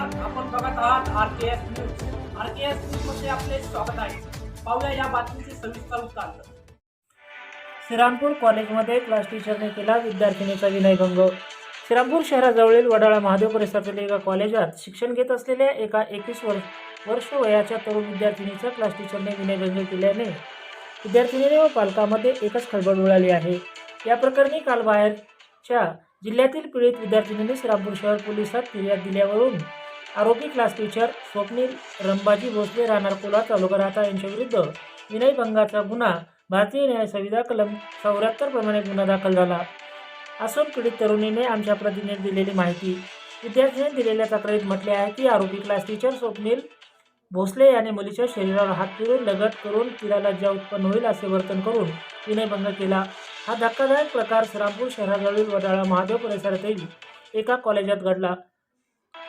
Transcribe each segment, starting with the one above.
नमस्कार आपण बघत आहात R K S news R K S न्यूजमध्ये आपले स्वागत आहे. पाहूया या बातमीचे सविस्तर उत्तर. श्रीरामपूर कॉलेजमध्ये क्लास टीचरने केला विद्यार्थिनीचा विनयभंग. श्रीरामपूर शहराजवळील वडाळा महादेव परिसरातील एका कॉलेजात शिक्षण घेत असलेल्या एका एकवीस वर्ष वर्ष वयाच्या तरुण विद्यार्थिनीचा क्लास टीचरने विनयभंग केल्याने विद्यार्थिनीने व पालकामध्ये एकच खळबळ उडाली आहे. या प्रकरणी काल बाहेरच्या जिल्ह्यातील पीडित विद्यार्थिनींनी श्रीरामपूर शहर पोलिसात फिर्याद दिल्यावरून आरोपी क्लास टीचर स्वप्नील रंबाजी भोसले राहणार कोला तालुका राहता यांच्याविरुद्ध विनयभंगाचा गुन्हा भारतीय न्याय संविधा कलम चौऱ्याहत्तर प्रमाणे गुन्हा दाखल झाला. असून पीडित तरुणीने आमच्या प्रतिनिधीने दिलेली माहिती. विद्यार्थ्यांनी दिलेल्या तक्रारीत म्हटले आहे की आरोपी क्लास टीचर स्वप्नील भोसले याने मुलीच्या शरीरावर हात फिरून लगट करून तिला लज्जा उत्पन्न होईल असे वर्तन करून विनयभंग केला. हा धक्कादायक प्रकार श्रीरामपूर शहराजवळील वडाळा महादेव परिसरातील एका कॉलेजात घडला.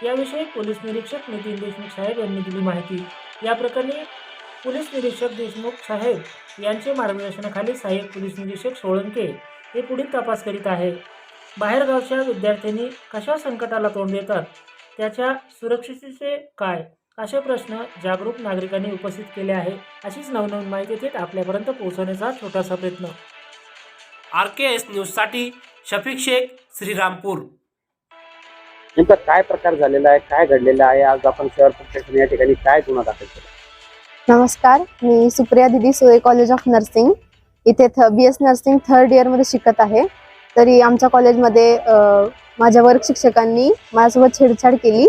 याविषयी पोलीस निरीक्षक नितीन देशमुख साहेब यांनी दिली माहिती. या प्रकरणी पोलीस निरीक्षक देशमुख साहेब यांचे मार्गदर्शनाखाली सहाय्यक पोलीस निरीक्षक सोळंके हे पुढील तपास करीत आहे. बाहेरगावच्या विद्यार्थ्यांनी कशा संकटाला तोंड देतात? त्याच्या सुरक्षिततेचे काय? असे प्रश्न जागरूक नागरिकांनी उपस्थित केले आहे अशीच नवनवीन माहिती थेट आपल्यापर्यंत पोहोचवण्याचा छोटासा प्रयत्न. आर के एस न्यूजसाठी शफिक शेख श्रीरामपूर. नेमका काय प्रकार झालेला आहे काय घडलेलं आहे? आज आपण शहर पोलीस या ठिकाणी काय गुन्हा दाखल केला? नमस्कार मी सुप्रिया दिदी सुळे कॉलेज ऑफ नर्सिंग इथे थ बी एस नर्सिंग थर्ड इयरमध्ये शिकत आहे. तरी आमच्या कॉलेजमध्ये माझ्या वर्ग शिक्षकांनी माझ्यासोबत छेडछाड केली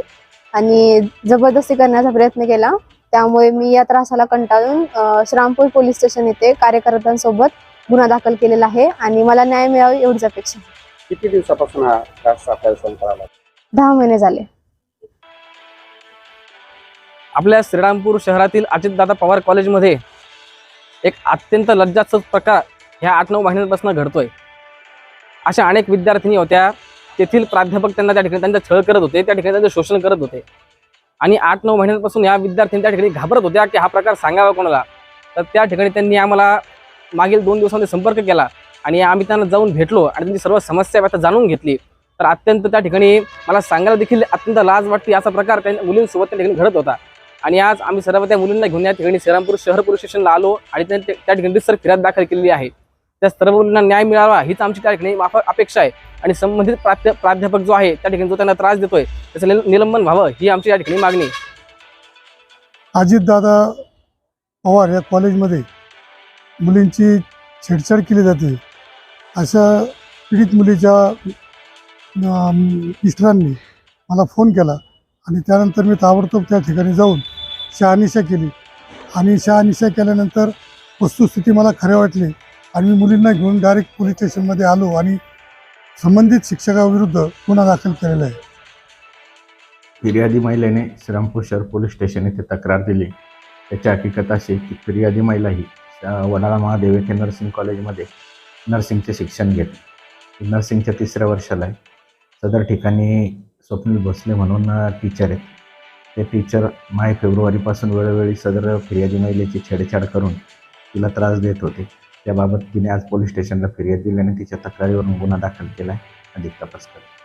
आणि जबरदस्ती करण्याचा प्रयत्न केला. त्यामुळे मी या त्रासाला कंटाळून अ, श्रीरामपूर पोलीस स्टेशन येथे कार्यकर्त्यांसोबत गुन्हा दाखल केलेला आहे आणि मला न्याय मिळावा एवढीच अपेक्षा. किती दिवसापासून हा त्रास आपल्याला? दहा महिने झाले. आपल्या श्रीरामपूर शहरातील अजितदादा पवार कॉलेजमध्ये एक अत्यंत लज्जास्पद प्रकार ह्या आठ नऊ महिन्यांपासून घडतोय. अशा अनेक विद्यार्थिनी होत्या तेथील प्राध्यापक त्यांना त्या ठिकाणी त्यांचा छळ करत होते त्या ठिकाणी त्यांचं शोषण करत होते. आणि आठ नऊ महिन्यांपासून या विद्यार्थ्यांनी त्या ठिकाणी घाबरत होत्या की हा प्रकार सांगावा कोणाला? तर त्या ठिकाणी त्यांनी आम्हाला मागील दोन दिवसांमध्ये संपर्क केला आणि आम्ही त्यांना जाऊन भेटलो आणि त्यांची सर्व समस्या आता जाणून घेतली. तर अत्यंत त्या ठिकाणी मला सांगायला देखील अत्यंत लाज वाटते असा प्रकार त्या मुलींसोबत त्या ठिकाणी घडत होता. आणि आज आम्ही सर्व त्या मुलींना घेऊन या ठिकाणी श्रीरामपूर शहर पोलीस स्टेशनला आलो आणि त्या त्या ठिकाणी सर फिर्याद दाखल केलेली आहे. त्या सर्व मुलींना न्याय मिळावा हीच आमची त्या ठिकाणी माफ अपेक्षा आहे. आणि संबंधित प्राध्या प्राध्यापक जो आहे त्या ठिकाणी जो त्यांना त्रास देतोय त्याचं निलंबन व्हावं ही आमची या ठिकाणी मागणी अजितदादा पवार या कॉलेजमध्ये मुलींची छेडछाड केली जाते. अशा पीडित मुलीच्या मिस्टरांनी मला फोन केला आणि त्यानंतर मी ताबडतोब त्या ठिकाणी जाऊन शहानिशा केली. आणि शहानिशा केल्यानंतर वस्तुस्थिती मला खरे वाटले आणि मी मुलींना घेऊन डायरेक्ट पोलीस स्टेशनमध्ये आलो आणि संबंधित शिक्षकाविरुद्ध गुन्हा दाखल केलेला आहे. फिर्यादी महिलेने श्रीरामपूर शहर पोलीस स्टेशन येथे तक्रार दिली. त्याची हकीकत अशी की फिर्यादी महिला ही वडाळा महादेव येथे नर्सिंग कॉलेजमध्ये नर्सिंगचे शिक्षण घेते. नर्सिंगच्या तिसऱ्या वर्षाला आहे. सदर ठिकाणी स्वप्नील भोसले म्हणून टीचर आहेत. ते टीचर माय फेब्रुवारीपासून वेळोवेळी सदर फिर्यादी महिलेची छेडछाड करून तिला त्रास देत होते. त्याबाबत तिने आज पोलीस स्टेशनला फिर्याद दिली आणि तिच्या तक्रारीवरून गुन्हा दाखल केला आहे अधिक तपास करतो.